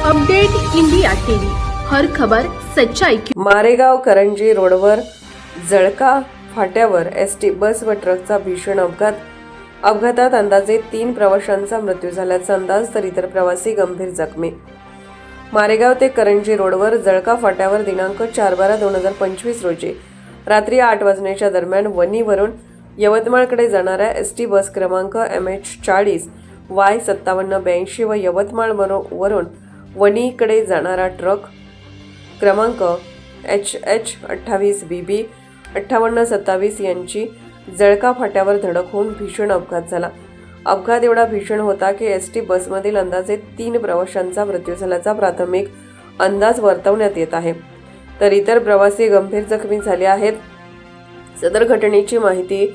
Update India TV. हर खबर सच्चाई की मारेगाव करंजी रोडवर जळका फाट्यावर एस टी बस व ट्रकचा भीषण अपघात. अपघातात अंदाजे तीन प्रवाशांचा मृत्यू झाल्याचा अंदाज तर इतर प्रवासी गंभीर जखमी. मारेगाव ते करंजी रोडवर जळका फाट्यावर दिनांक चार बारा दोन हजार पंचवीस रोजी रात्री आठ वाजण्याच्या दरम्यान वनीवरून यवतमाळकडे जाणाऱ्या एस टी बस क्रमांक एम एच चाळीस वाय सत्तावन्न ब्याऐंशी व यवतमाळ वरून वणीकडे जाणारा ट्रक क्रमांक एच एच अठ्ठावीस बी बी अठ्ठावन्न सत्तावीस यांची जळका फाट्यावर धडक होऊन भीषण अपघात झाला. अपघात एवढा भीषण होता की एस टी बसमधील अंदाजे तीन प्रवाशांचा मृत्यू झाल्याचा प्राथमिक अंदाज वर्तवण्यात येत आहे. तर इतर प्रवासी गंभीर जखमी झाले आहेत. सदर घटनेची माहिती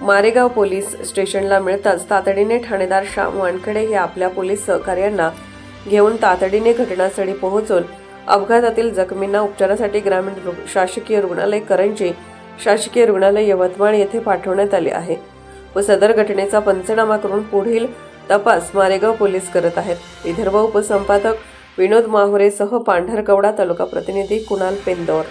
मारेगाव पोलीस स्टेशनला मिळताच तातडीने ठाणेदार श्याम वानखडे हे आपल्या पोलीस सहकार्यांना घेऊन तातडीने घटनास्थळी पोहोचून अपघातातील जखमींना उपचारासाठी ग्रामीण शासकीय रुग्णालय करंजी शासकीय रुग्णालय यवतमाळ येथे पाठवण्यात आले आहे व सदर घटनेचा पंचनामा करून पुढील तपास मारेगाव पोलीस करत आहेत. विदर्भ उपसंपादक विनोद माहुरेसह पांढरकवडा तालुका प्रतिनिधी कुणाल पेंदौर